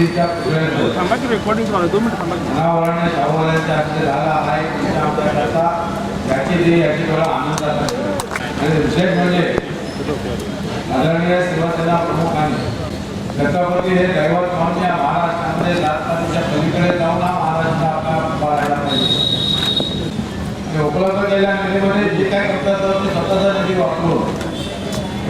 महाराजांच्या छत्रपतींच्या पुतळ्याचं थांबा की रेकॉर्डिंग चालू. दोन मिनिट थांबा की. अनावरण शाहू महाराजांच्या हस्ते झाला आहे जे याची थोडा. आणि विशेष म्हणजे आदरणीय शिवसेना प्रमुखांनी छत्रपती हे दैवत म्हणून या महाराष्ट्रामध्ये राजकारणाच्या पलीकडे जाऊन हा महाराष्ट्र आपला पाहायला पाहिजे आणि उपलब्ध केलेल्या निधीमध्ये जे काय करतात ते स्वतःचा निधी वापरून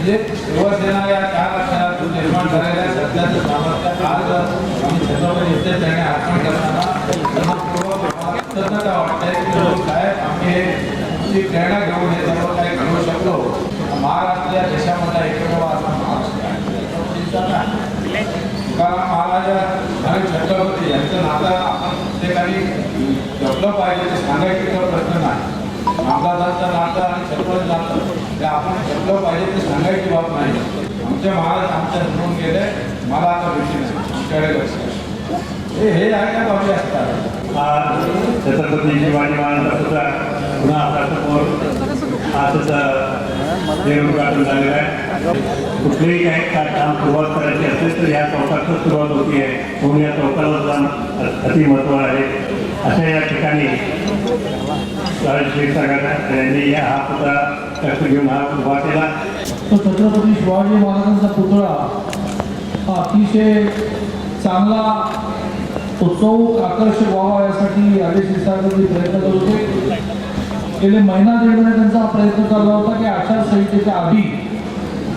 म्हणजे शिवसेना या चार अक्षरातून निर्माण करायला सध्याचं सामर्थ्य आज आम्ही छत्रपती इथे त्याने अर्पण करताना कृतज्ञता वाटते की साहेब आम्ही हे प्रेरणा घेऊन हे सर्व काही करू शकलो महाराष्ट्र देशामधला एकमेव असा महाराष्ट्र महाराजा आणि छत्रपती यांचं नातं आपण प्रत्येकाने जपलं पाहिजे ते सांगायचं तो जातात नाही महाराजांचं नातं आणि छत्रपती नातं ते आपण जपलं पाहिजे ते सांगायची बाब नाही. आमच्या महाराज आमच्या धरून गेले. मला आता विषय नाही. आमच्याकडे लक्ष हे हे आहे बाबी असतात. आज छत्रपती शिवाजी महाराजांचा पुन्हा आपल्यासमोर आजच हे झालेलं आहे कुठलेही काही का- काम सुरुवात करायची असेल तर या चौकातच सुरुवात होती आहे. म्हणून या चौकाला जाण अतिमहत्व आहे. अशा या ठिकाणी राजश्री सागर यांनी हा पुतळा कष्ट घेऊन हा उभा केला तो छत्रपती शिवाजी महाराजांचा पुतळा हा अतिशय चांगला उत्सव आकर्षक व्हावा यासाठी आदेश विस्तारमध्ये प्रयत्न करत होते. गेले महिना दीड त्यांचा प्रयत्न चालला होता की आचारसंहितेच्या आधी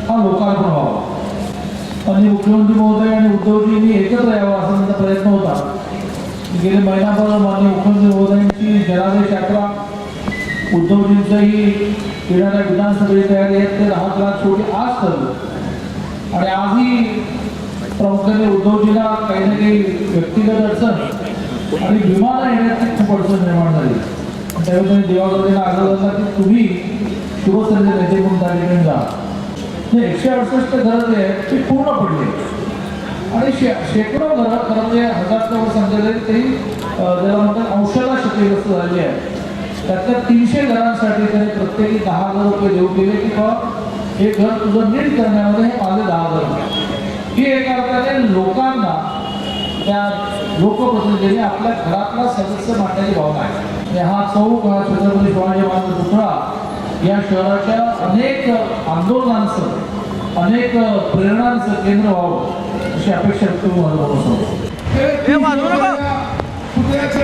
हा लोकार्पण व्हावा आणि मुख्यमंत्री महोदय आणि उद्धवजींनी एकत्र यावं असा त्यांचा प्रयत्न होता गेले महिनाभर माननीय मुख्यमंत्री महोदयांची जनादेश यात्रा उद्धवजींचंही येणाऱ्या विधानसभेची तयारी आहेत ते दहा लाख शेवटी आज ठरलं. आणि आजही प्रामुख्याने उद्धवजीला काही ना काही व्यक्तिगत अडचण आणि विमानं येण्याची खूप अडचण निर्माण झाली. त्यावेळी त्यांनी देवाकडे आग्रह धरला की तुम्ही शिवसेनेचे नेते म्हणून त्या ठिकाणी जा. जे एकशे अडुसष्ट घरं जे आहेत ते पूर्ण पडले. आणि शे शेकडो घरं खरं म्हणजे हजारच्या वर संख्या झाली तरी ज्याला म्हणतात अंशाला क्षतिग्रस्त झाली आहे. त्यातल्या तीनशे घरांसाठी त्यांनी प्रत्येकी दहा हजार रुपये देऊ केले की बा हे घर तुझं नीट करण्यामध्ये हे माझे दहा हजार रुपये ही एका अर्थाने लोकांना त्या लोकप्रतिनिधींनी आपल्या घरातला सदस्य मांडण्याची भावना आहे. हा चौक हा छत्रपती शिवाजी महाराज पुतळा या शहराच्या अनेक आंदोलनांचं अनेक प्रेरणांचं केंद्र व्हावं अशी अपेक्षा व्यक्त करून. पुतळ्याच्या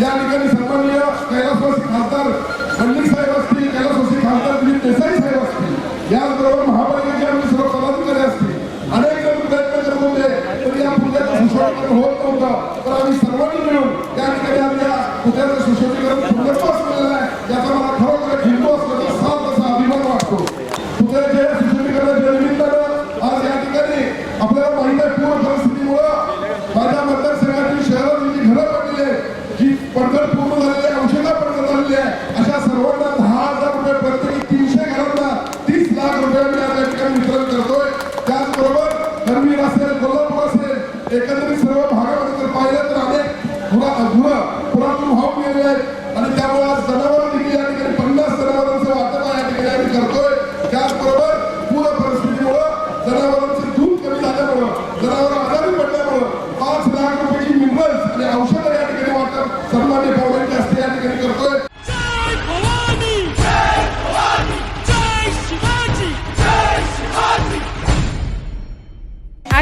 या ठिकाणी सन्माननीय कैलासवासी खासदार पंडित साहेब असतील कैलासवासी खासदार दिलीप देसाई साहेब असतील याचबरोबर महापालिकेचे आम्ही सर्व पदाधिकारी असतील अनेक जण प्रयत्न करत होते या सुशोभीकरण होत नव्हतं. तर आम्ही सर्वांनी मिळून त्या ठिकाणी आम्ही या पुतळ्याचं सुशोभीकरण पूर्णत्वास आहे. याचा मला खरोखर हिंदू असल्याचा साफ असा अभिमान वाटतो. पुतळ्याच्या सुशोभीकरणाच्या निमित्तानं आज या ठिकाणी आपल्याला माहीत